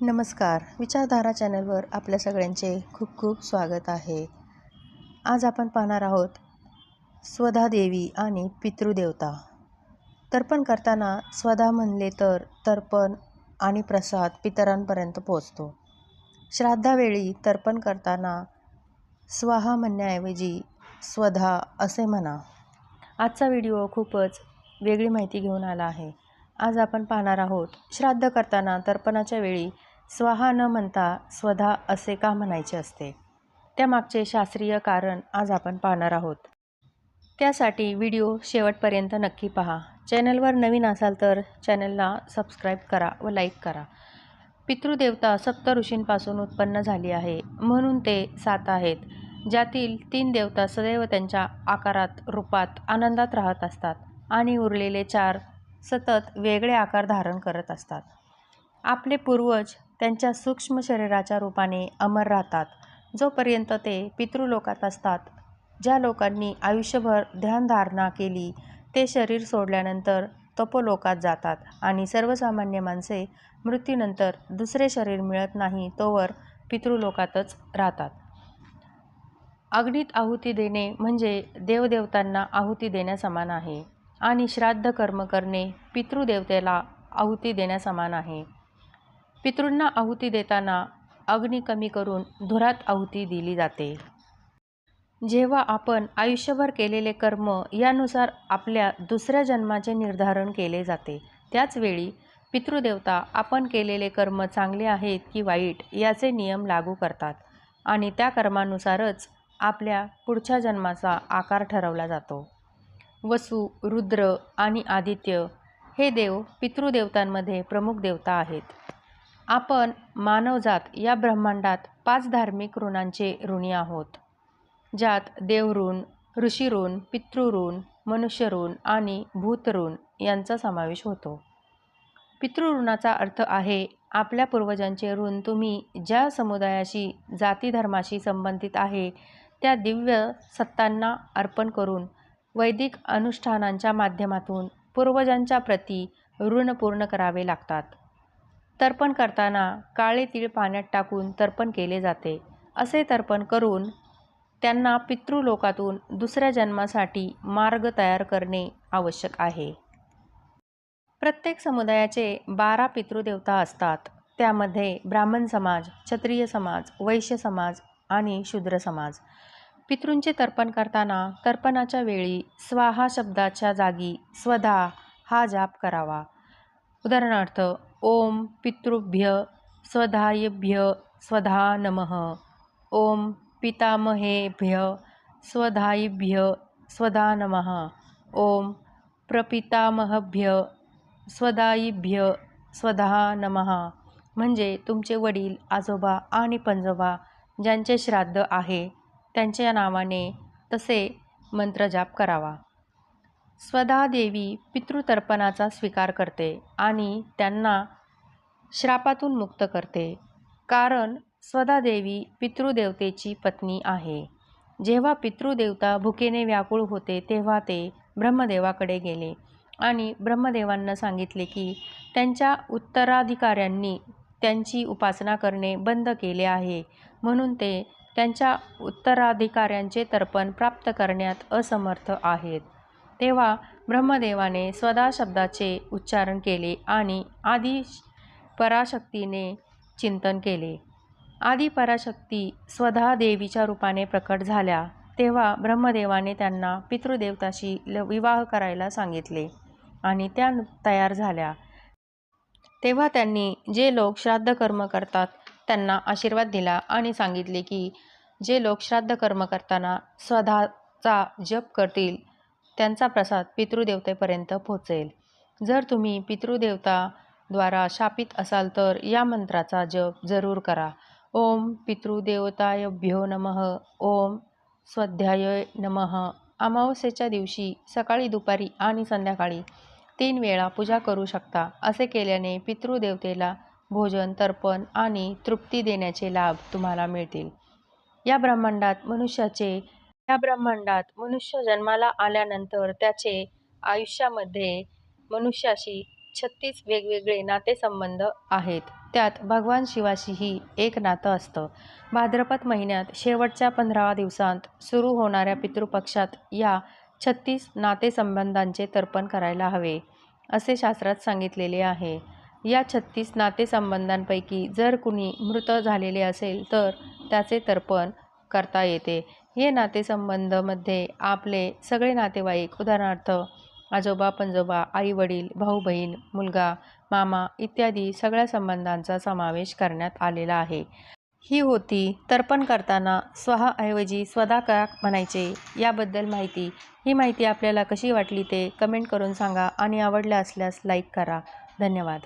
नमस्कार. विचारधारा चॅनलवर आपल्या सगळ्यांचे खूप खूप स्वागत आहे. आज आपण पाहणार आहोत स्वधा देवी आणि पितृदेवता. तर्पण करताना स्वधा म्हणले तर तर्पण आणि प्रसाद पितरांपर्यंत पोचतो श्राद्धावेळी तर्पण करताना स्वाहा म्हणण्याऐवजी स्वधा असे म्हणा. आजचा व्हिडिओ खूपच वेगळी माहिती घेऊन आला आहे. आज आपण पाहणार आहोत श्राद्ध करताना तर्पणाच्या वेळी स्वाहा न म्हणता स्वधा असे का म्हणायचे असते? त्यामागचे शास्त्रीय कारण आज आपण पाहणार आहोत. त्यासाठी व्हिडिओ शेवटपर्यंत नक्की पहा. चॅनलवर नवीन असाल तर चॅनलला सबस्क्राईब करा व लाईक करा. पितृदेवता सप्त ऋषींपासून उत्पन्न झाली आहे. म्हणून ते सात आहेत ज्यातील तीन देवता सदैव त्यांच्या आकारात रूपात आनंदात राहत असतात आणि उरलेले चार सतत वेगळे आकार धारण करत असतात. आपले पूर्वज त्यांच्या सूक्ष्म शरीराच्या रूपाने अमर राहतात. जोपर्यंत ते पितृलोकात असतात ज्या लोकांनी आयुष्यभर ध्यानधारणा केली ते शरीर सोडल्यानंतर तपोलोकात जातात आणि सर्वसामान्य माणसे मृत्यूनंतर दुसरे शरीर मिळत नाही तोवर पितृलोकातच राहतात. अग्नीत आहुती देणे म्हणजे देवदेवतांना आहुती देण्यासमान आहे आणि श्राद्ध कर्म करणे पितृदेवतेला आहुती देण्यासमान आहे. पितृंना आहुती देताना अग्नी कमी करून धुरात आहुती दिली जाते. जेव्हा आपण आयुष्यभर केलेले कर्म यानुसार आपल्या दुसऱ्या जन्माचे निर्धारण केले जाते त्याचवेळी पितृदेवता आपण केलेले कर्म चांगले आहेत की वाईट याचे नियम लागू करतात आणि त्या कर्मानुसारच आपल्या पुढच्या जन्माचा आकार ठरवला जातो. वसु रुद्र आणि आदित्य हे देव पितृदेवतांमध्ये प्रमुख देवता आहेत. आपण मानवजात या ब्रह्मांडात पाच धार्मिक ऋणांचे ऋणी आहोत ज्यात देवऋण ऋषीऋण पितृऋण मनुष्यऋण आणि भूतऋण यांचा समावेश होतो. पितृऋणाचा अर्थ आहे आपल्या पूर्वजांचे ऋण तुम्ही ज्या समुदायाशी जातीधर्माशी संबंधित आहे त्या दिव्य सत्तांना अर्पण करून वैदिक अनुष्ठानांच्या माध्यमातून पूर्वजांच्या प्रती ऋण पूर्ण करावे लागतात. तर्पण करताना काळे तीळ पाण्यात टाकून तर्पण केले जाते. असे तर्पण करून त्यांना पितृलोकातून दुसऱ्या जन्मासाठी मार्ग तयार करणे आवश्यक आहे. प्रत्येक समुदायाचे बारा पितृदेवता असतात. त्यामध्ये ब्राह्मण समाज क्षत्रिय समाज वैश्य समाज आणि शूद्र समाज. पितृंचे तर्पण करताना तर्पणाच्या वेळी स्वाहा शब्दाच्या जागी स्वधा हा जाप करावा. उदाहरणार्थ ओम पितृभ्य स्वधायभ्य स्वधा नमः। ओम पितामहेभ्य स्वधायिभ्य स्वधा नमः। ओम प्रपितामहभ्य स्वधायिभ्य स्वधा नमः। म्हणजे तुमचे वडील आजोबा आणि पंजोबा ज्यांचे श्राद्ध आहे त्यांच्या नावाने तसे मंत्रजाप करावा. स्वधा देवी पितृतर्पणाचा स्वीकार करते आणि त्यांना श्रापातून मुक्त करते. कारण स्वदादेवी पितृदेवतेची पत्नी आहे. जेव्हा पितृदेवता भुकेने व्याकुळ होते तेव्हा ते ब्रह्मदेवाकडे गेले आणि ब्रह्मदेवांना सांगितले की त्यांच्या उत्तराधिकाऱ्यांनी त्यांची उपासना करणे बंद केले आहे. म्हणून ते त्यांच्या उत्तराधिकाऱ्यांचे तर्पण प्राप्त करण्यात असमर्थ आहेत. तेव्हा ब्रह्मदेवाने स्वदा शब्दाचे उच्चारण केले आणि आदी पराशक्तीने चिंतन केले. आदी पराशक्ती स्वधा देवीच्या रूपाने प्रकट झाल्या तेव्हा ब्रह्मदेवाने त्यांना पितृदेवताशी ल विवाह करायला सांगितले आणि त्या तयार झाल्या. तेव्हा त्यांनी जे लोक श्राद्ध कर्म करतात त्यांना आशीर्वाद दिला आणि सांगितले की जे लोक श्राद्ध कर्म करताना स्वधाचा जप करतील त्यांचा प्रसाद पितृदेवतेपर्यंत पोहोचेल. जर तुम्ही पितृदेवता द्वारा शापित असाल तर या मंत्राचा जप जरूर करा. ओम पितृदेवतायभ्यो नमः. ओम स्वाध्याय नमः. अमावस्येच्या दिवशी सकाळी दुपारी आणि संध्याकाळी तीन वेळा पूजा करू शकता. असे केल्याने पितृदेवतेला भोजन तर्पण आणि तृप्ती देण्याचे लाभ तुम्हाला मिळतील. या ब्रह्मांडात मनुष्याचे या ब्रह्मांडात मनुष्य जन्माला आल्यानंतर त्याचे आयुष्यामध्ये मनुष्याशी छत्तीस वेगवेगळे नातेसंबंध आहेत. त्यात भगवान शिवाशीही एक नातं असतं. भाद्रपद महिन्यात शेवटच्या पंधरा दिवसांत सुरू होणाऱ्या पितृपक्षात या छत्तीस नातेसंबंधांचे तर्पण करायला हवे असे शास्त्रात सांगितलेले आहे. या छत्तीस नातेसंबंधांपैकी जर कुणी मृत झालेले असेल तर त्याचे तर्पण करता येते. हे नातेसंबंधमध्ये आपले सगळे नातेवाईक उदाहरणार्थ आजोबा पंजोबा आई वडील भाऊ बहीण मुलगा मामा इत्यादी सगळ्या संबंधांचा समावेश करण्यात आलेला आहे. ही होती तर्पण करताना स्वहाऐवजी स्वदा का म्हणायचे याबद्दल माहिती. ही माहिती आपल्याला कशी वाटली ते कमेंट करून सांगा आणि आवडल्या असल्यास लाईक करा. धन्यवाद.